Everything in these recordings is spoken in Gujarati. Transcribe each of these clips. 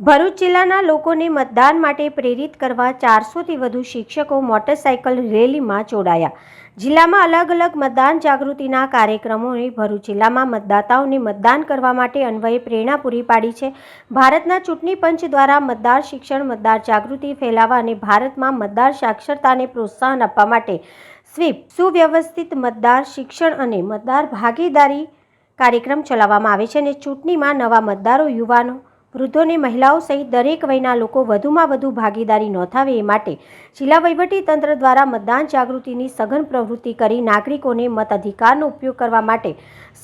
ભરૂચ જિલ્લાના લોકોને મતદાન માટે પ્રેરિત કરવા ચારસોથી વધુ શિક્ષકો મોટરસાયકલ રેલીમાં જોડાયા. જિલ્લામાં અલગ અલગ મતદાન જાગૃતિના કાર્યક્રમોએ ભરૂચ જિલ્લામાં મતદાતાઓને મતદાન કરવા માટે અન્વયે પ્રેરણા પૂરી પાડી છે. ભારતના ચૂંટણી પંચ દ્વારા મતદાર શિક્ષણ, મતદાર જાગૃતિ ફેલાવવા અને ભારતમાં મતદાર સાક્ષરતાને પ્રોત્સાહન આપવા માટે સ્વીપ, સુવ્યવસ્થિત મતદાર શિક્ષણ અને મતદાર ભાગીદારી કાર્યક્રમ ચલાવવામાં આવે છે અને ચૂંટણીમાં નવા મતદારો, યુવાનો વૃદ્ધોને મહિલાઓ સહિત દરેક વયના લોકો વધુમાં વધુ ભાગીદારી નોંધાવે એ માટે જિલ્લા તંત્ર દ્વારા મતદાન જાગૃતિની સઘન પ્રવૃત્તિ કરી નાગરિકોને મત અધિકારનો ઉપયોગ કરવા માટે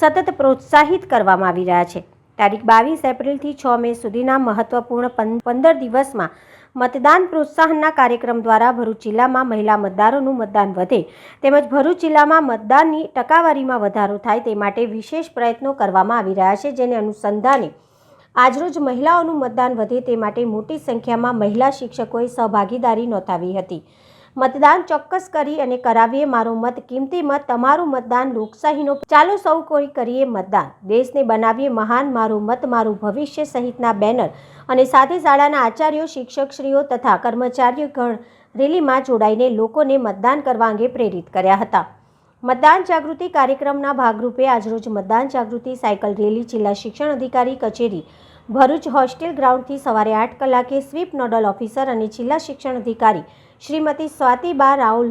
સતત પ્રોત્સાહિત કરવામાં આવી રહ્યા છે. તારીખ બાવીસ એપ્રિલથી છ મે સુધીના મહત્વપૂર્ણ પંદર દિવસમાં મતદાન પ્રોત્સાહનના કાર્યક્રમ દ્વારા ભરૂચ જિલ્લામાં મહિલા મતદારોનું મતદાન વધે તેમજ ભરૂચ જિલ્લામાં મતદાનની ટકાવારીમાં વધારો થાય તે માટે વિશેષ પ્રયત્નો કરવામાં આવી રહ્યા છે જેને અનુસંધાને આજરોજ મહિલાઓનું મતદાન વધે તે માટે મોટી સંખ્યામાં મહિલા શિક્ષકોએ સહભાગીદારી નોંધાવી હતી. મતદાન ચોક્કસ કરી અને કરાવીએ મારો મત કિંમતી મત, તમારું મતદાન લોકશાહીનો ચાલો સૌ કોઈ કરીએ મતદાન. દેશને બનાવીએ મહાન, મારું મત, મારું ભવિષ્ય સહિતના બેનર અને સાથે શાળાના આચાર્યો, શિક્ષકશ્રીઓ તથા કર્મચારીઓ ગણ રેલીમાં જોડાઈને લોકોને મતદાન કરવા અંગે પ્રેરિત કર્યા હતા. મતદાન જાગૃતિ કાર્યક્રમના ભાગરૂપે આજરોજ મતદાન જાગૃતિ સાયકલ રેલી જિલ્લા શિક્ષણ અધિકારી કચેરી ભરૂચ હોસ્ટેલ ગ્રાઉન્ડથી સવારે આઠ કલાકે સ્વીપ નોડલ ઓફિસર અને જિલ્લા શિક્ષણ અધિકારી શ્રીમતી સ્વાતિબા રાઉલ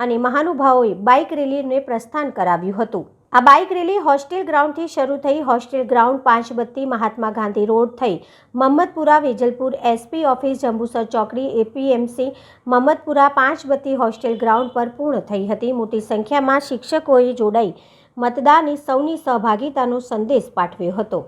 અને મહાનુભાવોએ બાઇક રેલીને પ્રસ્થાન કરાવ્યું હતું. આ બાઇક રેલી હોસ્ટેલ ગ્રાઉન્ડથી શરૂ થઈ હોસ્ટેલ ગ્રાઉન્ડ પાંચ બત્તી મહાત્મા ગાંધી રોડ થઈ મહમ્મદપુરા વેજલપુર એસપી ઓફિસ જંબુસર ચોકડી એપીએમસી મહમ્મદપુરા પાંચ બત્તી હોસ્ટેલ ગ્રાઉન્ડ પર પૂર્ણ થઈ હતી. મોટી સંખ્યામાં શિક્ષકોએ જોડાઈ મતદાને સૌની સહભાગિતાનો સંદેશ પાઠવ્યો હતો.